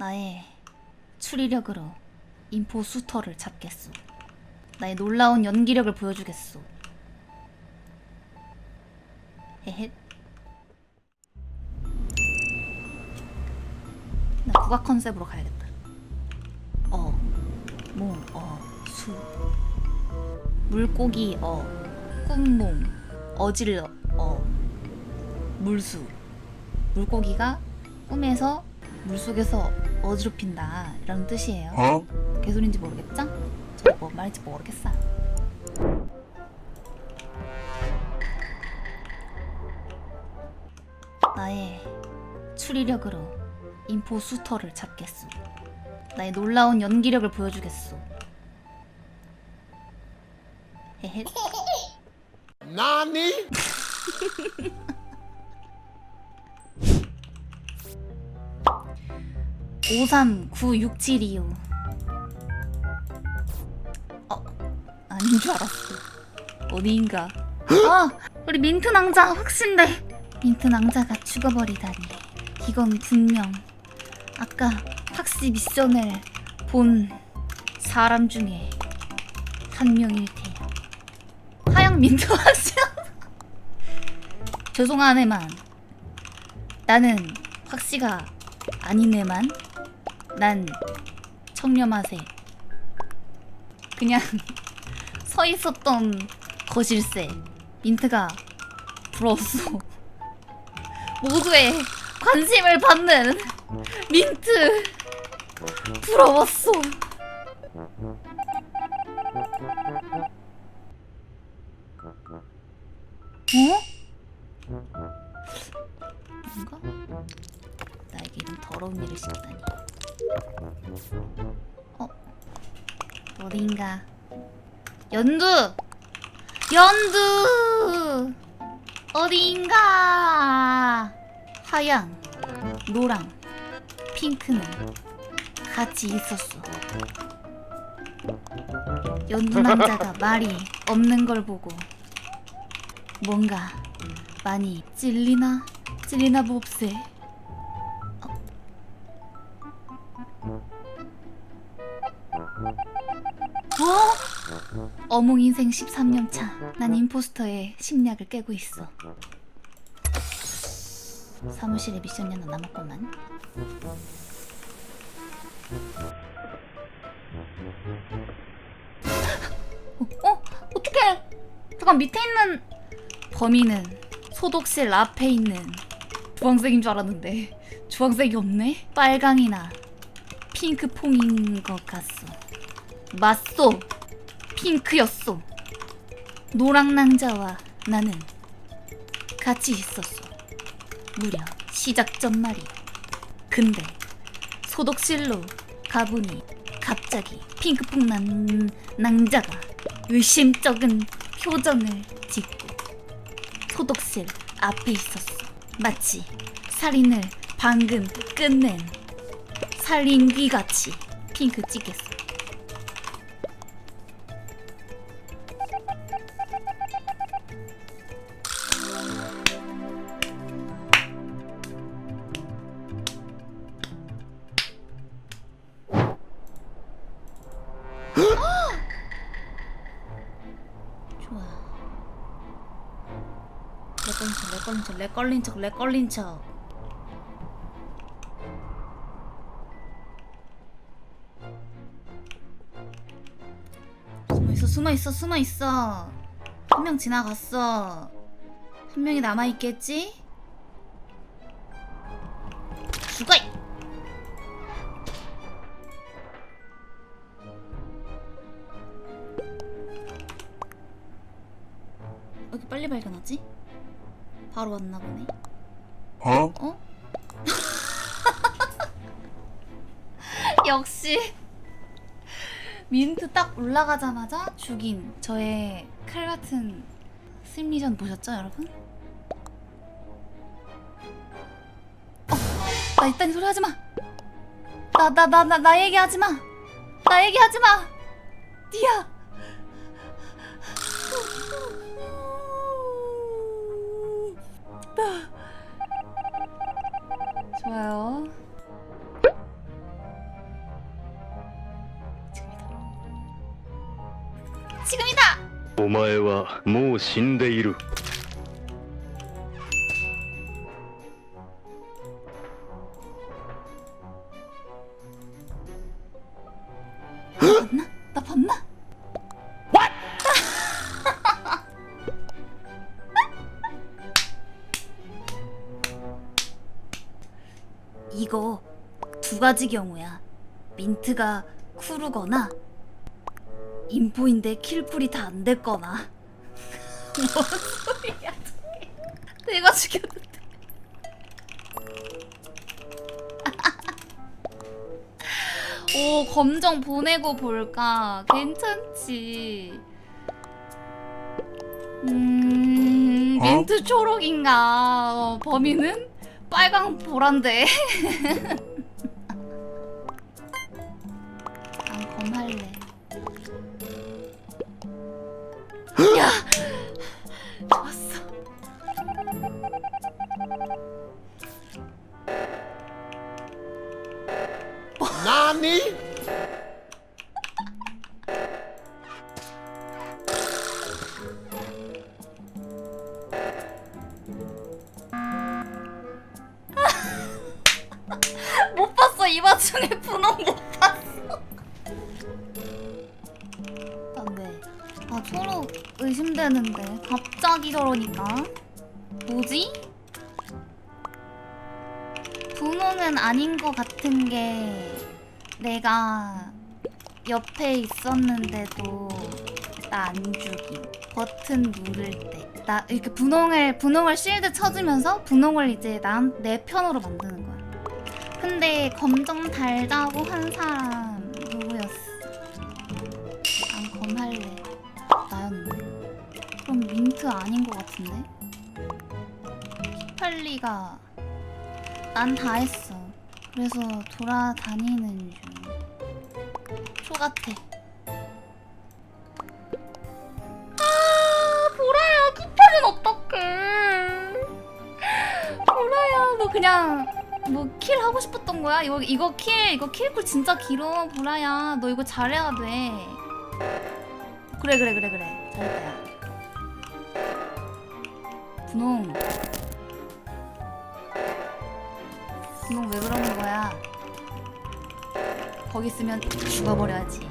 나의 추리력으로 임포스터를 잡겠소. 나의 놀라운 연기력을 보여주겠소. 헤헷. 나 국악 컨셉으로 가야겠다. 어, 몽, 어, 수. 물고기, 어, 꿈몽, 어질러, 어, 물수. 물고기가 꿈에서 물속에서 어지럽힌다 이런 뜻이에요. 어? 개소리인지 모르겠죠? 저뭐 말인지 모르겠어요. 나의 추리력으로 임포스터를 잡겠소. 나의 놀라운 연기력을 보여주겠소. 헤헷. 나니? 오삼구육칠이요. 어, 아닌 줄 알았어. 어디인가. 아, 우리 민트 낭자 확신돼. 민트 낭자가 죽어버리다니. 이건 분명 아까 확시 미션을 본 사람 중에 한 명일 테요. 하양 민트 확시. 죄송하네만. 나는 확시가 아니네만 난 청렴하세 그냥 서 있었던 거실세 민트가 부러웠어 모두의 관심을 받는 민트 부러웠어 어? 뭔가? 나에게 이런 더러운 일을 시키다니. 어? 어딘가? 연두! 연두! 어딘가? 하양, 노랑, 핑크는 같이 있었어. 연두 남자가 말이 없는 걸 보고 뭔가 많이 찔리나? 찔리나 봅세. 어? 어몽 인생 13년 차. 난 임포스터의 심리학을 깨고 있어. 사무실에 미션이 하나 남았구만. 어? 어? 어떡해! 잠깐 밑에 있는 범인은 소독실 앞에 있는 주황색인 줄 알았는데 주황색이 없네? 빨강이나 핑크퐁인 것 같소. 맞소. 핑크였소. 노랑 낭자와 나는 같이 있었어. 무려 시작 전 말이. 근데 소독실로 가보니 갑자기 핑크퐁 난 낭자가 의심쩍은 표정을 짓고 소독실 앞에 있었어. 마치 살인을 방금 끝낸 살인귀 같이 핑크 찍겠어. 좋아. 렉 걸린 척, 렉 걸린 척, 렉 걸린 척, 렉 걸린 척. 숨어 있어, 숨어 있어, 숨어 있어. 한 명 지나갔어. 한 명이 남아 있겠지? 죽어! 이! 이렇게 빨리 발견하지? 바로 왔나 보네. 어? 어? 역시 민트 딱 올라가자마자 죽인 저의 칼 같은 심리전 보셨죠, 여러분? 어, 나 이딴 소리 하지 마. 나 나 나 나 나 얘기하지 마. 나 얘기하지 마. 디야. 좋아요. 지금이다. 지금이다. お前はもう死んでいる 이거 두 가지 경우야. 민트가 쿠르거나 인포인데 킬풀이 다 안 됐거나. 뭔 소리야 저게. 내가 죽였는데. 오 검정 보내고 볼까 괜찮지 음 민트 초록인가 어, 범인은 빨강 보란데. 난 검할래. 야! 좋았어. 何못 이 와중에 분홍 못 봤어. 안돼 아 초록 의심되는데. 갑자기 저러니까. 뭐지? 분홍은 아닌 것 같은 게 내가 옆에 있었는데도 나 안 죽임. 버튼 누를 때. 나 이렇게 분홍을 분홍을 실드 쳐주면서 분홍을 이제 난 내 편으로 만드는 거야 근데 검정 달자고 한 사람 누구였어? 난 검할래. 나였는데. 그럼 민트 아닌 것 같은데? 히팔리가 난 다 했어. 그래서 돌아다니는 중. 초 같아. 아, 보라야, 키팔린 어떡해. 보라야, 너 그냥 뭐 킬 하고 싶었던 거야? 이거 이거 킬 이거 킬쿨 진짜 길어. 보라야 너 이거 잘해야 돼. 그래 그래 그래 그래. 잘했다 야. 분홍. 분홍 왜 그러는 거야? 거기 있으면 죽어버려야지